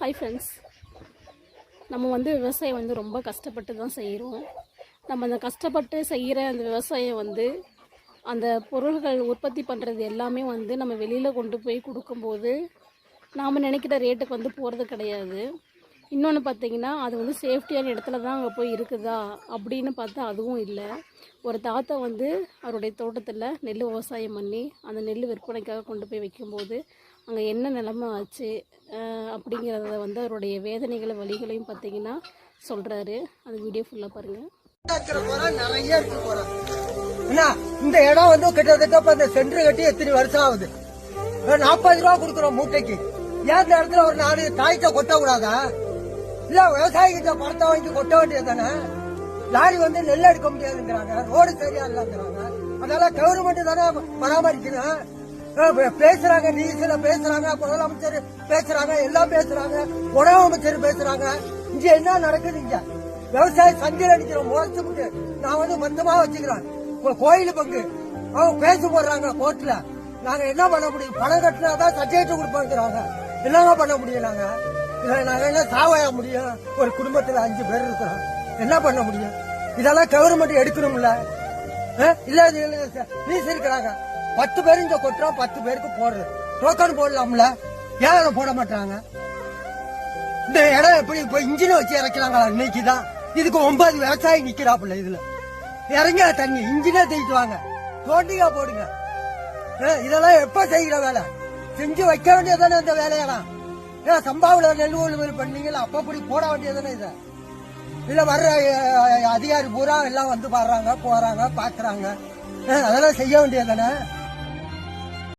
Hi friends நம்ம வந்து விவசாயம் வந்து ரொம்ப கஷ்டப்பட்டு தான் செய்கிறோம் நம்ம அந்த கஷ்டப்பட்டு செய்கிற அந்த விவசாயம் வந்து அந்த பொருள்கள் உற்பத்தி பண்ணுறது எல்லாமே வந்து நம்ம வெளியில் கொண்டு போய் கொடுக்கும்போது நாம் நினைக்கிற ரேட்டுக்கு வந்து போகிறது கிடையாது. இன்னொன்று பார்த்தீங்கன்னா அது வந்து சேஃப்டியான இடத்துல தான் அங்கே போய் இருக்குதா அப்படின்னு பார்த்தா அதுவும் இல்லை. ஒரு தாத்தா வந்து அவருடைய தோட்டத்தில் நெல் விவசாயம் பண்ணி அந்த நெல் விற்பனைக்காக கொண்டு போய் வைக்கும்போது அங்கே என்ன நிலமை ஆச்சு? அப்படிங்கிறத வந்து அவருடைய வேதனைகளை வழிகளையும் பார்த்தீங்கன்னா சொல்கிறாரு அது வீடியோ ஃபுல்லாக பாருங்கள் நிறைய இருக்கு மரம் என்ன இந்த இடம் வந்து கிட்டத்தட்ட இப்ப இந்த சென்டர் கட்டி எத்தனை வருஷம் ஆகுது? நாற்பது ரூபா கொடுக்குறோம் மூட்டைக்கு. ஏன் இந்த இடத்துல ஒரு நாலு தாய்த்த கொட்ட கூடாதா இல்ல விவசாயிகிட்ட பணத்தை வாங்கி கொட்ட வேண்டியது தானே லாரி வந்து நெல் எடுக்க முடியாதுங்கிறாங்க ரோடு சரியா இல்லைங்கிறாங்க. அதனால கவர்மெண்ட் தானே பராமரிக்கணும். பேசுறாங்க நியூஸ்ல பேசுறாங்க முதலமைச்சர் பேசுறாங்க எல்லாம் பேசுறாங்க உணவு அமைச்சர் பேசுறாங்க. இங்க என்ன நடக்குது இங்க? விவசாய சந்தையில் அடிக்கிறோம் முறைச்சு நான் வந்து மந்தமா வச்சுக்கிறேன். கோயில் பங்கு. அவங்க பேச போடுறாங்க கோர்ட்ல. நாங்க என்ன பண்ண முடியும்? பணம் கட்டினாதான் சர்டிபிகேட் கொடுப்பாங்கிறாங்க. என்னங்க பண்ண முடியும் நாங்க? நாங்க என்ன சாவாய முடியும்? ஒரு குடும்பத்துல அஞ்சு பேர் இருக்கிறோம் என்ன பண்ண முடியும்? இதெல்லாம் கவர்மெண்ட் எடுக்கணும்ல. இல்ல நீஸ் இருக்கிறாங்க பத்து பேர் இங்க கொட்டுறோம் பத்து பேருக்கு போடுறது. டோக்கன் போடலாம்ல? ஏன் போட மாட்டாங்க. இந்த இடம் எப்படி இப்ப இன்ஜின் வச்சு இறக்கிறாங்களா? இன்னைக்குதான். இதுக்கு ஒன்பது விவசாயி நிக்கிறாப்புல இதுல. இறங்க தண்ணி இன்ஜினே தூக்கிட்டு வாங்க. தோண்டிக்கா போடுங்க. இதெல்லாம் எப்ப செய்கிற வேலை? செஞ்சு வைக்க வேண்டியதானே இந்த வேலையெல்லாம்? ஏன் சம்பாவில நெல் உழுவல் பண்ணீங்களா அப்ப அப்படி போட வேண்டியதானே இதை? இல்ல வர்ற அதிகாரி பூரா எல்லாம் வந்து பாடுறாங்க போறாங்க பாக்குறாங்க. அதெல்லாம் செய்ய வேண்டியதானே